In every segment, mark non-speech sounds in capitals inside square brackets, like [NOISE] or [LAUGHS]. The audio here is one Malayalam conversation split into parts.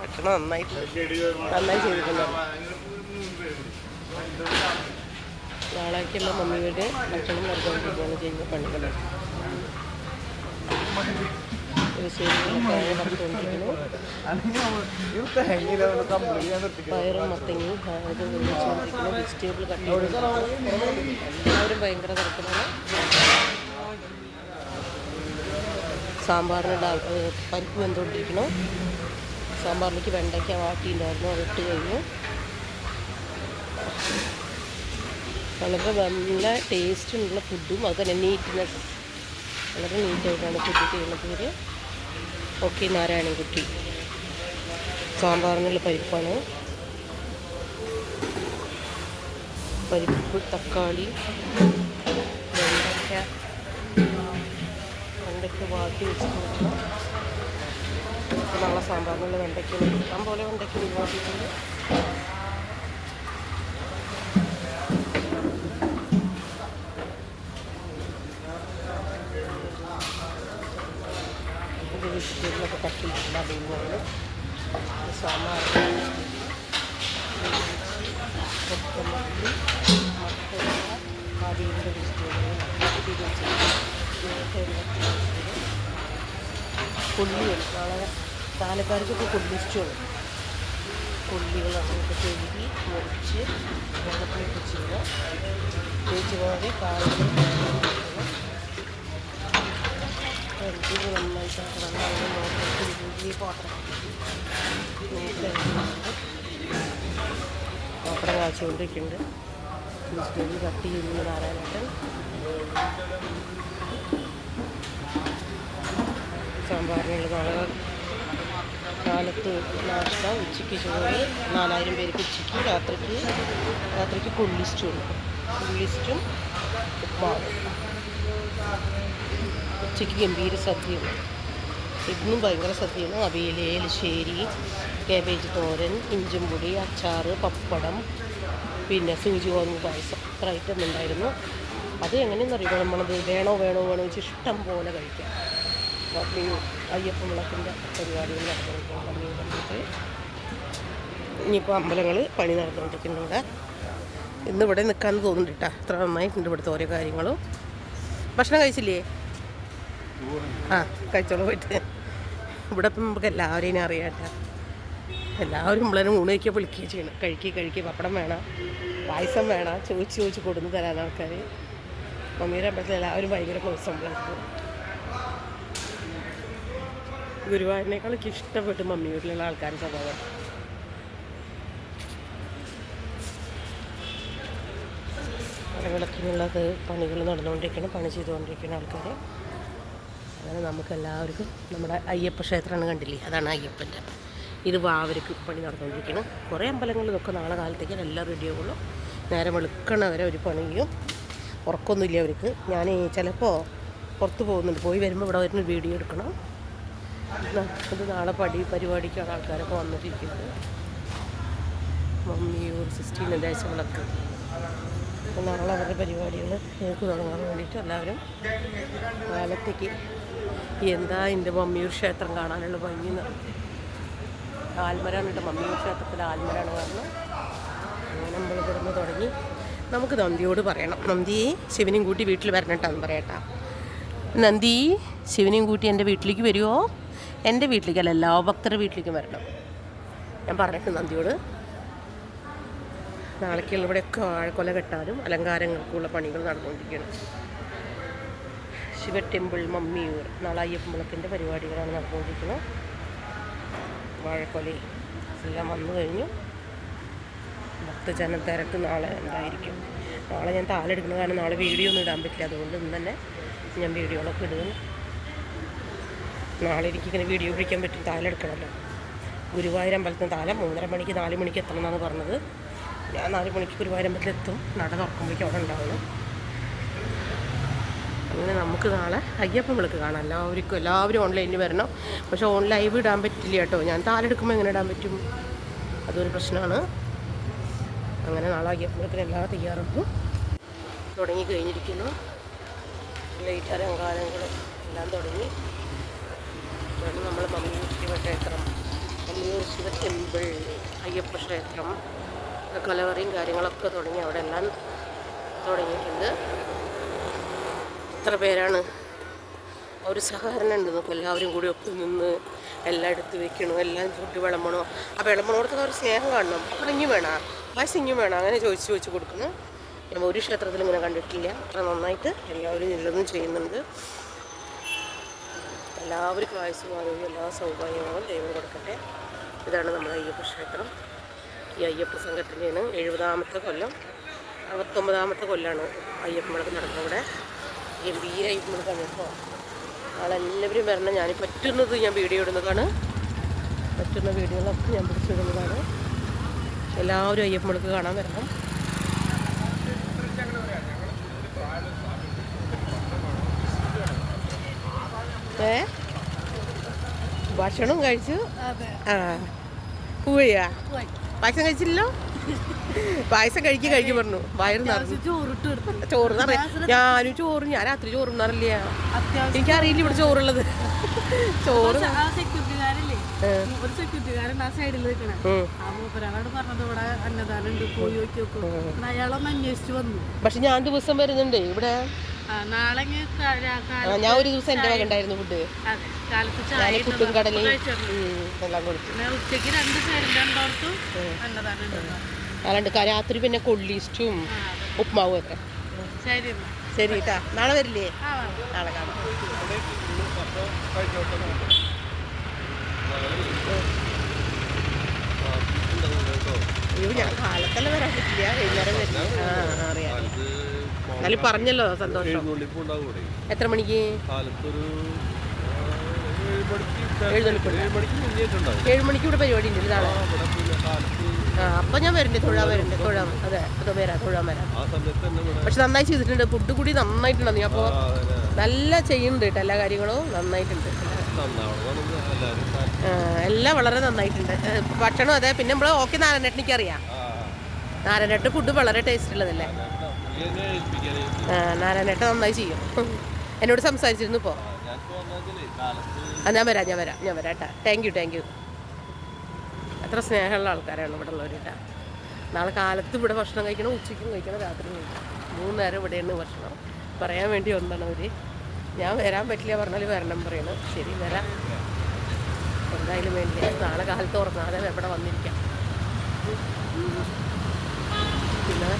ഭക്ഷണം നന്നായിട്ട് നന്നായി ചെയ്തിട്ടുണ്ട്. നാളേക്കുള്ള മമ്മിയുടെ ഭക്ഷണം നടന്നുകൊണ്ടിരിക്കുകയാണ് ചെയ്യുന്ന പണികൾ പയറും മത്തങ്ങയും വെജിറ്റബിൾ കട്ട് എല്ലാവരും ഭയങ്കര തിരക്കിലാണ്. സാമ്പാറിനുള്ള പരിപ്പ് വെന്തുകൊണ്ടിരിക്കണം സാമ്പാറിലേക്ക് വെണ്ടയ്ക്ക വാട്ടിയിട്ടുണ്ടായിരുന്നു ഇട്ട് കഴിഞ്ഞു. വളരെ നല്ല ടേസ്റ്റുള്ള ഫുഡും അതുപോലെ നീറ്റ്നെസ് വളരെ നീറ്റായിട്ടാണ് ഫുഡ് ചെയ്യുന്നത് ഇവർ ഓക്കെ നാരായണൻകുട്ടി സാമ്പാറിനുള്ള പരിപ്പാണ്. പരിപ്പ് തക്കാളി വെണ്ടയ്ക്ക. വെണ്ടയ്ക്ക വാട്ടി വെച്ചിട്ടുണ്ട് നാളെ സാമ്പാറിനുള്ള വെണ്ടയ്ക്ക ഇഷ്ടം പോലെ വെണ്ടയ്ക്ക ഒഴിവാക്കിയിട്ടുണ്ട് ഇത് കൊള്ളികൾ നാളെ പാലക്കാർക്കൊക്കെ കൊള്ളിച്ചോളും. കൊള്ളികൾ നമുക്ക് കഴുകി മുറിച്ച് വെള്ളത്തിലിട്ട് ചെയ്യുക തേച്ച് പോകാതെ കഴുകി നന്നായിട്ട് പാത്രം കാച്ചുകൊണ്ടിരിക്കുന്നുണ്ട് വെജിറ്റബിൾ കട്ട് ചെയ്യുന്നത് നാരായണേട്ടൻ സാമ്പാറിനുള്ള നാളെ കാലത്ത് നാഷ്ട ഉച്ചയ്ക്ക് ചോറ് നാലായിരം പേർക്ക് ഉച്ചയ്ക്ക് രാത്രിക്ക് രാത്രിക്ക് കുള്ളിസ്റ്റ് കുള്ളിസ്റ്റും ഉപ്മാവും. ഉച്ചയ്ക്ക് ഗംഭീര സദ്യയാണ് ഇന്നും ഭയങ്കര സദ്യയാണ്. അവിയൽ എലിശ്ശേരി കാബേജ് തോരൻ ഇഞ്ചും പൊടി അച്ചാറ് പപ്പടം പിന്നെ സൂചി ഗോതമ്പ് പായസം. ഇത്ര ഐറ്റം ഉണ്ടായിരുന്നു. അത് എങ്ങനെയെന്ന് അറിയുമോ നമ്മളത് വേണോ വേണോ വേണോ വെച്ച് ഇഷ്ടം പോലെ കഴിക്കാം. ഈ അയ്യപ്പ വിളക്കിന്റെ പരിപാടികൾ പള്ളിയിൽ കണ്ടിട്ട് ഇനിയിപ്പോൾ അമ്പലങ്ങൾ പണി നടന്നുകൊണ്ടിരിക്കുന്നുണ്ട് ഇവിടെ. ഇന്ന് ഇവിടെ നിൽക്കാമെന്ന് അത്ര നന്നായിട്ടുണ്ട് ഇവിടുത്തെ ഓരോ കാര്യങ്ങളും. ഭക്ഷണം കഴിച്ചില്ലേ? ആ കഴിച്ചോളൂ പോയിട്ട്. ഇവിടെ ഇപ്പം നമുക്ക് എല്ലാവരെയും അറിയാം എല്ലാവരും നമ്മളെ ഊണ് വിളിക്കുകയും ചെയ്യണം. കഴിക്കുക കഴിക്കുക പപ്പടം വേണം പായസം വേണം ചോദിച്ച് ചോദിച്ച് കൊടുന്ന് തരാൻ ആൾക്കാർ. മമ്മിയുടെ അമ്പലത്തിൽ എല്ലാവരും ഭയങ്കര ക്ലോസ് അമ്പലത്തിൽ ഗുരുവായൂരിനേക്കാൾ എനിക്ക് ഇഷ്ടപ്പെട്ടു മമ്മി വീട്ടിലുള്ള ആൾക്കാരുടെ സ്വഭാവം. വിളക്കിനുള്ളത് പണികൾ നടന്നുകൊണ്ടിരിക്കണം പണി ചെയ്തുകൊണ്ടിരിക്കുന്ന ആൾക്കാർ അങ്ങനെ നമുക്ക് എല്ലാവർക്കും നമ്മുടെ അയ്യപ്പ ക്ഷേത്രമാണ് കണ്ടില്ലേ? അതാണ് അയ്യപ്പന്റെ. ഇത് വാവർക്ക് പണി നടന്നുകൊണ്ടിരിക്കണം കുറേ അമ്പലങ്ങളിൽ ഇതൊക്കെ നാളെ കാലത്തേക്ക് എല്ലാം റെഡിയാവുള്ളൂ നേരെ വെളുക്കണ വരെ ഒരു പണിയും ഉറക്കമൊന്നുമില്ല അവർക്ക്. ഞാൻ ചിലപ്പോൾ പുറത്ത് പോകുന്നുണ്ട്. പോയി വരുമ്പോൾ ഇവിടെ വരുന്ന വീഡിയോ എടുക്കണം. ഇത് നാളെ പടി പരിപാടിക്കാണ് ആൾക്കാരൊക്കെ വന്നിട്ടിരിക്കുന്നത്. മമ്മിയൂർ സിസ്റ്റീൻ ദേശങ്ങളൊക്കെ അപ്പോൾ നാളെ അവരുടെ പരിപാടികൾ ഞങ്ങൾക്ക് തുടങ്ങാൻ വേണ്ടിയിട്ട് എല്ലാവരും കാലത്തേക്ക് എന്താ എന്റെ മമ്മിയൂർ ക്ഷേത്രം കാണാനുള്ള ഭംഗി ആൽമരാണ് കേട്ടോ മമ്മിയൂർ ക്ഷേത്രത്തിൽ ആൽമരാണ് കാരണം. അങ്ങനെ നമ്മൾ ഇവിടുന്ന് തുടങ്ങി. നമുക്ക് നന്ദിയോട് പറയണം. നന്ദി ശിവനും കൂട്ടി വീട്ടിൽ വരണം കേട്ടോ എന്ന് പറയട്ടാ നന്ദി ശിവനെയും കൂട്ടി എന്റെ വീട്ടിലേക്ക് വരുമോ എന്റെ വീട്ടിലേക്കല്ല എല്ലാ ഭക്തരുടെ വീട്ടിലേക്കും വരണം. ഞാൻ പറഞ്ഞിട്ട് നന്ദിയോട്. നാളേക്കുള്ള ഇവിടെയൊക്കെ വാഴക്കൊല കെട്ടാനും അലങ്കാരങ്ങൾക്കുള്ള പണികൾ നടന്നുകൊണ്ടിരിക്കുകയാണ്. ശിവ ടെമ്പിൾ മമ്മിയൂർ നാളെ അയ്യപ്പമ്പളത്തിന്റെ പരിപാടികളാണ് നടന്നുകൊണ്ടിരിക്കുന്നത്. വാഴക്കൊല എല്ലാം വന്നു കഴിഞ്ഞു. ഭക്തജന തിരക്ക് നാളെ ഉണ്ടായിരിക്കും നാളെ ഞാൻ താലെടുക്കുന്നത് കാരണം നാളെ വീഡിയോ ഒന്നും ഇടാൻ പറ്റില്ല. അതുകൊണ്ട് ഇന്ന് തന്നെ ഞാൻ വീഡിയോകളൊക്കെ ഇടുന്നു. നാളെ എനിക്കിങ്ങനെ വീഡിയോ പിടിക്കാൻ പറ്റും താലെടുക്കണമല്ലോ ഗുരുവായൂർ അമ്പലത്തിൽ താല മൂന്നര മണിക്ക് നാല് മണിക്ക് എത്തണം എന്നാണ് പറഞ്ഞത്. ഞാൻ നാല് മണിക്ക് ഗുരുവായൂർ അമ്പലത്തിൽ എത്തും. നട തുറക്കുമ്പോഴേക്കും അവിടെ ഉണ്ടാവണം അങ്ങനെ നമുക്ക് നാളെ അയ്യപ്പം വിളക്ക് കാണാം. എല്ലാവർക്കും എല്ലാവരും ഓൺലൈനിൽ വരണം. പക്ഷെ ഓൺ ലൈവ് ഇടാൻ പറ്റില്ല കേട്ടോ. ഞാൻ താലെടുക്കുമ്പോൾ എങ്ങനെ ഇടാൻ പറ്റും? അതൊരു പ്രശ്നമാണ്. അങ്ങനെ നാളെ അയ്യപ്പം വിളക്കിന് എല്ലാ തയ്യാറെടുപ്പും തുടങ്ങി കഴിഞ്ഞിരിക്കുന്നു. ലൈറ്റ് അലങ്കാരങ്ങളും എല്ലാം തുടങ്ങി. ഇതാണ് നമ്മൾ മമ്മൂർ ശിവക്ഷേത്രം. മമ്മൂർ ശിവ ടെമ്പിൾ അയ്യപ്പ ക്ഷേത്രം കലവറിയും കാര്യങ്ങളൊക്കെ തുടങ്ങി അവിടെ എല്ലാം തുടങ്ങിയിട്ടുണ്ട്. എത്ര പേരാണ്. ഒരു സഹകരണം ഉണ്ട് നോക്കും എല്ലാവരും കൂടി ഒപ്പം നിന്ന് എല്ലാം എടുത്ത് വെക്കണോ എല്ലാം ഫുഡ് വിളമ്പണോ? ആ വിളമ്പണോടത്തൊക്കെ ഒരു സ്നേഹം കാണണം. അപ്പം ഇങ്ങും വേണം? പായസം ഇങ്ങും വേണം? അങ്ങനെ ചോദിച്ച് ചോദിച്ച് കൊടുക്കുന്നു ഞാൻ ഒരു ക്ഷേത്രത്തിലും ഇങ്ങനെ കണ്ടിട്ടില്ല. അത്ര നന്നായിട്ട് എല്ലാവരും നല്ലതും ചെയ്യുന്നുണ്ട്. എല്ലാവർക്കും ആയുസ്സും ആരോഗ്യം എല്ലാ സൗഭാഗ്യങ്ങളും ദൈവം കൊടുക്കട്ടെ. ഇതാണ് നമ്മുടെ അയ്യപ്പ ക്ഷേത്രം. ഈ അയ്യപ്പ സംഘത്തിന്റെയാണ് എഴുപതാമത്തെ കൊല്ലം. അറുപത്തൊമ്പതാമത്തെ കൊല്ലമാണ് അയ്യപ്പ വിളക്ക് നടക്കുന്നത് ഇവിടെ. ഗംഭീര അയ്യപ്പ വിളക്കാണ് കേട്ടോ ആളെല്ലാവരും വരണം. ഞാൻ പറ്റുന്നത് ഞാൻ വീഡിയോ ഇടുന്നതാണ്. പറ്റുന്ന വീഡിയോകളൊക്കെ ഞാൻ പിടിച്ചിടുന്നതാണ് എല്ലാവരും അയ്യപ്പ വിളക്ക് കാണാൻ വരണം. ഏ? ഭക്ഷണം കഴിച്ചു? ആ. പോയാ പായസം കഴിച്ചില്ലല്ലോ? പായസം കഴിക്കുക കഴിക്കും പറഞ്ഞു. വയറ് നിറഞ്ഞു. ചോറ് നിറയെ ഞാനും ചോറ് ഞാൻ രാത്രി ചോറ് നിറയില്ല എനിക്കറിയില്ല ഇവിടെ ചോറുള്ളത്. ചോറ്. ഒരു സെക്യൂരിറ്റിക്കാരൻ ആ സൈഡിൽ നിൽക്കണേ. ആ മൂപ്പരാളോട് പറഞ്ഞത് ഇവിടെ അന്നദാനം ഉണ്ട് പോയി നോക്കി നോക്കും. അയാളൊന്ന് അന്വേഷിച്ചു വന്നു. പക്ഷെ ഞാൻ ദിവസം വരുന്നുണ്ട് ഇവിടെ? നാളെ ഞാൻ ഒരു ദിവസം എന്റെ വക ഉണ്ടായിരുന്നു ഫുഡ്. ഞാൻ പുട്ടും കടലയും എല്ലാം കൊടുത്തു. പിന്നെ രണ്ട് പറഞ്ഞു. അല്ലാണ്ട് രാത്രി പിന്നെ കൊള്ളീസ്റ്റും ഉപ്മാവും ഒക്കെ ശരി. ശരി കേട്ടാ. നാളെ വരില്ലേ. നാളെ കാണാം. അയ്യോ ഞാൻ കാലത്തല്ല വരാൻ പറ്റില്ല വൈകുന്നേരം വരില്ല ആ ആ, അറിയാം. എന്നാലും പറഞ്ഞല്ലോ സന്തോഷം. എത്ര മണിക്ക്? കാലത്തൊരു ഏഴ് മണിക്ക് ഇവിടെ പരിപാടി ഉണ്ട് ഇതാണ്. ആ അപ്പം ഞാൻ വരണ്ടേ തൊഴാൻ വരണ്ടേ തൊഴാൻ അതെ അതോ വരാം തൊഴാൻ വരാം. പക്ഷെ നന്നായി ചെയ്തിട്ടുണ്ട് ഫുഡ് കൂടി നന്നായിട്ടുണ്ടെന്ന് അപ്പൊ അപ്പോൾ നല്ല ചെയ്യുന്നുണ്ട് കേട്ടോ എല്ലാ കാര്യങ്ങളും നന്നായിട്ടുണ്ട്. എല്ലാം വളരെ നന്നായിട്ടുണ്ട്. ഭക്ഷണം അതെ പിന്നെ നമ്മൾ ഓക്കെ നാരായണേട്ടനിക്ക് അറിയാം. ആ, നാരായണേട്ട ഫുഡ് വളരെ ടേസ്റ്റ് ഉള്ളതല്ലേ? കാരണം പുള്ളി എന്നെ ഏൽപ്പിക്കാനേ ആ, നാരായണേട്ട നന്നായി ചെയ്യും. [LAUGHS] എന്നോട് സംസാരിച്ചിരുന്നു ഇപ്പോൾ കാലത്ത് ആ ഞാൻ വരാം ഞാൻ വരാം ഞാൻ വരാം കേട്ടോ. താങ്ക് യു താങ്ക് യു അത്ര സ്നേഹമുള്ള ആൾക്കാരാണ് ഇവിടെ ഉള്ളവർ കേട്ടോ. നാളെ കാലത്ത് ഇവിടെ ഭക്ഷണം കഴിക്കണം ഉച്ചയ്ക്കും കഴിക്കണം രാത്രിയും കഴിക്കണം. മൂന്ന് നേരം ഇവിടെയാണ് ഭക്ഷണം. പറയാൻ വേണ്ടി ഒന്നാണ് അവർ ഞാൻ വരാൻ പറ്റില്ല പറഞ്ഞാൽ വരണം പറയണം. ശരി വരാം. എന്തായാലും വേണ്ടി നാളെ കാലത്ത് ഉറങ്ങാതെ ഇവിടെ വന്നിരിക്കാം. പിന്നെ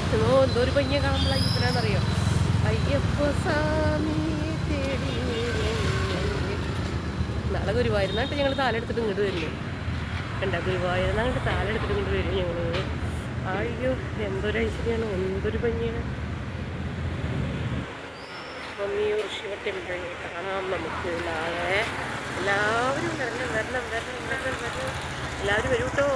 എന്തോ ഒരു പയ്യെ കാണുമ്പോഴാണ് ഇതിനാണെന്നറിയോ അയ്യപ്പ സ്വാമി തേടി. നാളെ ഗുരുവായൂരുന്നാട്ട് ഞങ്ങൾ താലെടുത്തിട്ട് ഇങ്ങോട്ട് വരുന്നു കണ്ട ഗുരുവായൂരുന്നാണ്ട് താലെടുത്തിട്ട് ഇങ്ങോട്ട് വരും ഞങ്ങൾ അയ്യോ എന്തൊരു ഐശ്വര്യമാണ് എന്തൊരു ഭംഗിയാണ്. മമ്മിയൂർ ശിവ കാണാം നമുക്ക് നാളെ. എല്ലാവരും വരണം വരണം വരണം വരണം വരണം. എല്ലാവരും വരൂ കേട്ടോ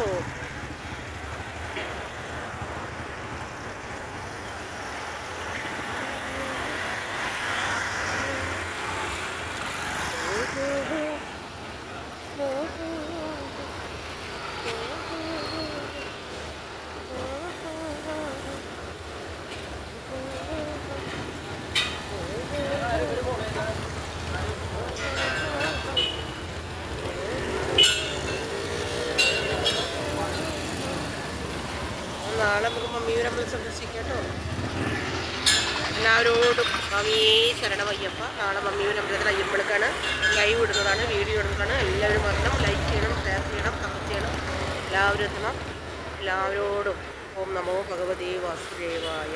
നാളെ നമുക്ക് മമ്മിയൂർ അമ്പലം സന്ദർശിക്കാട്ടോ എല്ലാവരോടും മമ്മിയേ ശരണമയ്യപ്പ. നാളെ മമ്മിയൂർ അമ്പലത്തിൽ അയ്യപ്പെടുക്കാണ് ലൈവ് ഇടുന്നതാണ് വീഡിയോ ഇടുന്നതാണ്. എല്ലാവരും വരണം ലൈക്ക് ചെയ്യണം ഷെയർ ചെയ്യണം കമന്റ് ചെയ്യണം. എല്ലാവരും എത്തണം. എല്ലാവരോടും ഓം നമോ ഭഗവതി വാസുദേവായ.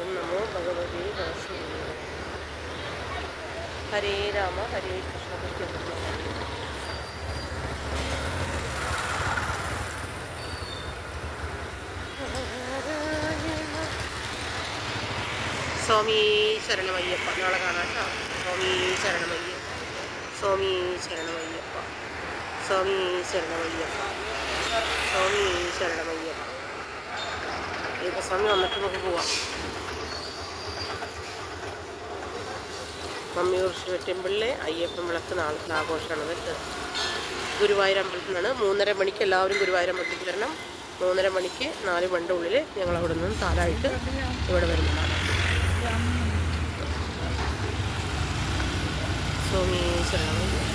ഓം നമോ ഭഗവതി വാസുദേവായ. ഹരേ രാമ ഹരേ കൃഷ്ണ കൃഷ്ണ കൃഷ്ണ ഹരേ രാമ. സ്വാമി ശരണമയ്യപ്പ. നാളെ കാണാം കേട്ടോ സ്വാമി ശരണമയ്യപ്പ. സ്വാമി ശരണമയ്യപ്പ. സ്വാമി ശരണമയ്യപ്പ. സ്വാമി ശരണമയ്യപ്പ. ഇപ്പം സ്വാമി വന്നിട്ട് നമുക്ക് പോവാം. മമ്മിയൂർ ശിവ ടെമ്പിളിലെ അയ്യപ്പൻ വിളക്ക് നാളത്തെ ആഘോഷമാണ് കേട്ടോ ഗുരുവായൂർ അമ്പലത്തിൽ നിന്നാണ് മൂന്നര മണിക്ക് എല്ലാവരും ഗുരുവായൂർ അമ്പലത്തിൽ വരണം. മൂന്നര മണിക്ക് നാല് മണിന്റെ ഉള്ളിൽ ഞങ്ങൾ അവിടെ നിന്ന് താരായിട്ട് ഇവിടെ വരുന്നതാണ്. സ്വാമി ശരണമയ്യ